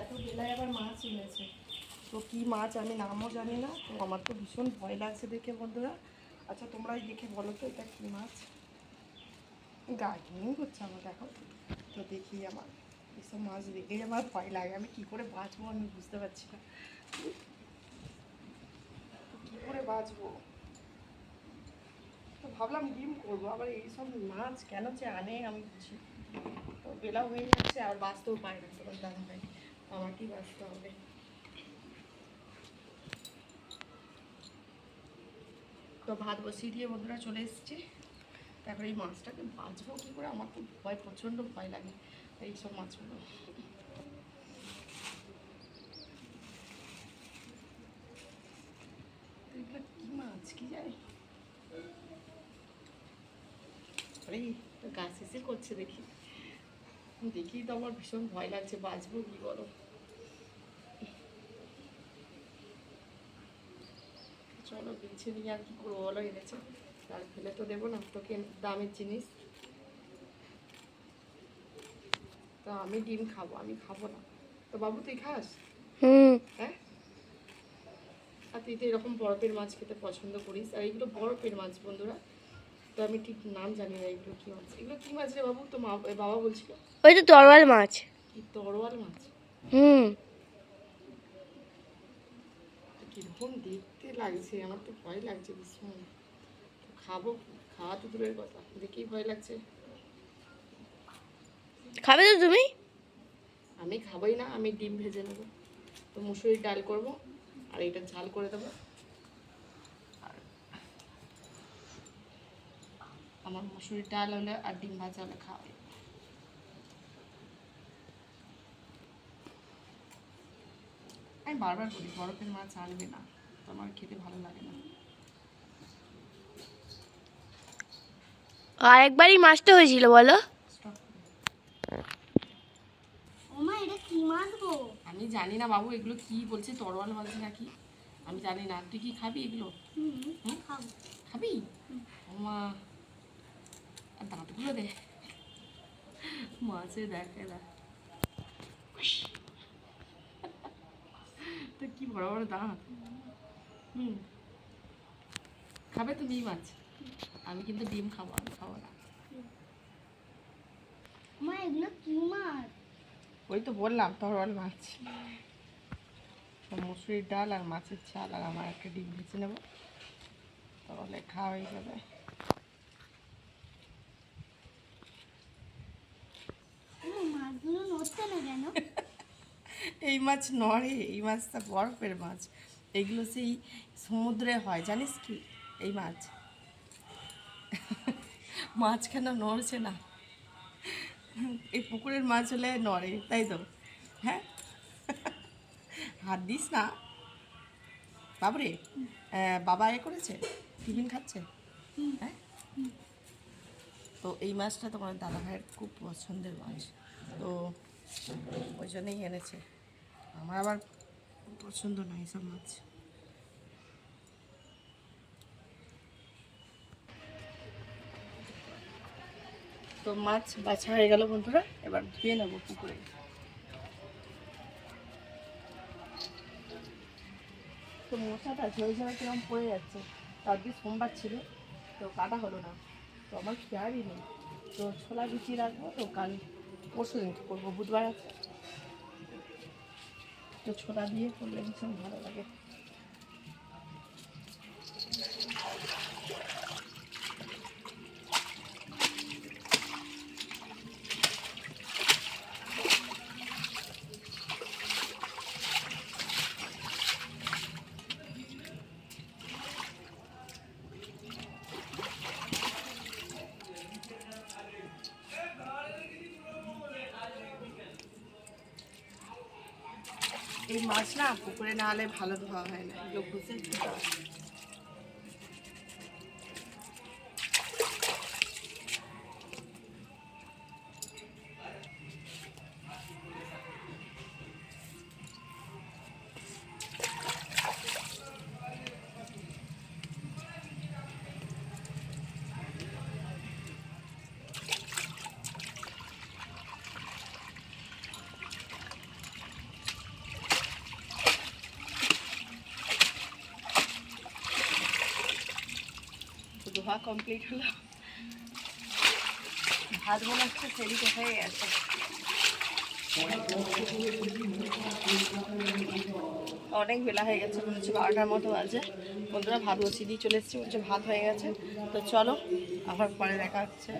এত বেলায় আবার মাছ এনেছে। তো কি মাছ আমি নামও জানি না, তো আমার তো ভীষণ ভয় লাগছে দেখে বন্ধুরা। আচ্ছা তোমরাই দেখে বলো তো এটা কি মাছ? গার্ডেনিং করছে আমার দেখো তো দেখি আমার এসব মাছ দেখেই আমার ভয় লাগে, আমি কি করে বাঁচবো আমি বুঝতে পারছি না। কী করে বাঁচবো? তো ভাবলাম ডিম করব, আবার এইসব মাছ কেন যে আনে আমি বুঝি তো বেলা হয়ে যাচ্ছে, আর বাঁচতেও পায় না তোমার দাদা ভাই আমাকেই বাঁচতে হবে। তো ভাত বসিয়ে দিয়ে বন্ধুরা চলে এসেছি। তারপরে এই মাছটাকে বাঁচবো কী করে? আমার তো ভয়, প্রচণ্ড ভয় লাগে এইসব মাছগুলো। এগুলো কী মাছ, কী জানি? আরে গাছ এসে করছে দেখি। দেখি তো আমার ভীষণ ভয় লাগছে বাঁচবো কি বলো? চলো বেছে নিয়ে আর কি করব বলো এনেছে। আর ফেলে তো দেবো না তোকে দামের জিনিস। তো আমি ডিম খাব আমি খাব না। তো বাবু তুই খাস? হুম। হ্যাঁ? আর তুই তো এরকম বরফের মাছ খেতে পছন্দ করিস। আর এগুলো বরফের মাছ বন্ধুরা। তো আমি ঠিক নাম জানি না এগুলো কি মাছ। এগুলো কি মাছ রে বাবু? তো মা বাবা বলছিল। ওই তো তরোয়াল মাছ। কি তরোয়াল মাছ? হুম। কীরকম দেখতে লাগছে আমার তো ভয় লাগছে ভীষণ। খাব খাওয়া তো দূরের কথা দেখেই ভয় লাগছে। খাবে তো তুমি? আমি খাবোই না আমি ডিম ভেজে নেব। তো মুসুরির ডাল করব আর এটা ঝাল করে দেবো। আমার মুসুরির ডাল হলে আর ডিম ভাজা হলে খাওয়া হবে। আমি বারবার বলি বরফের মাছ আনবে না। তো আমার খেতে ভালো লাগে না। আর একবারই মাছটা হয়েছিল বলো। ওমা এটা কি মাছ গো? আমি জানি না বাবু এগুলো কি বলছে তরোয়াল মাছ নাকি? আমি জানি না। তুই কি খাবি এগুলো? খাবি। মা। আর দাঁতগুলো দে মাছে দেখে তো কি বড় বড় দাঁত হুম খাবে তো ডিম মাছ আমি কিন্তু ডিম খাব আমি খাব না ওমা এগুলো কি ওই তো বললাম তরোয়াল মাছ মুসুরির ডাল আর মাছের চাল আর আমার একটা ডিম ভেজে নেব। তাহলে খাওয়া হয়ে যাবে ওমা, মাছগুলো নড়ছে না কেন এই মাছ নড়ে, এই মাছটা বরফের মাছ। এগুলো সেই সমুদ্রে হয়, জানিস কি? এই মাছ। মাছ কেন নড়ছে না। এই পুকুরের মাছ হলে নড়ে, তাই তো? হ্যাঁ? হাত দিস না। বাবরে বাবা এ করেছে? টিফিন খাচ্ছে? হ্যাঁ? তো এই মাছটা তোমার দাদা ভাইয়ের খুব পছন্দের মাছ। তো ওই জন্যই এনেছে। আমার আবার পছন্দ নয় এসব মাছ। তো মাছ বাছা হয়ে গেল বন্ধুরা, এবার ধুয়ে নেব পুকুরে। তো মশাটা ঝরে ঝরে কিরম পড়ে যাচ্ছে, তার দিয়ে সোমবার ছিল, তো কাটা হলো না। তো আমার খেয়ালই নেই। তো ছোলা বিছিয়ে রাখব, তো কাল পরশু দিন করব, বুধবার আছে। তো ছোলা দিয়ে করলে ভীষণ ভালো লাগে। এই মাছ না পুকুরে না হলে ভালো ধোয়া হয় না। এগুলো ধোয়া কমপ্লিট হলো। ভাত মনে হচ্ছে সেদিকে হয়ে গেছে। অনেক বেলা হয়ে গেছে, মনে হচ্ছে বারোটার মতো আছে বন্ধুরা, ভাত বসিয়ে দিয়ে চলে এসেছি, বলছে ভাত হয়ে গেছে। তো চলো, আবার পরে দেখা হচ্ছে।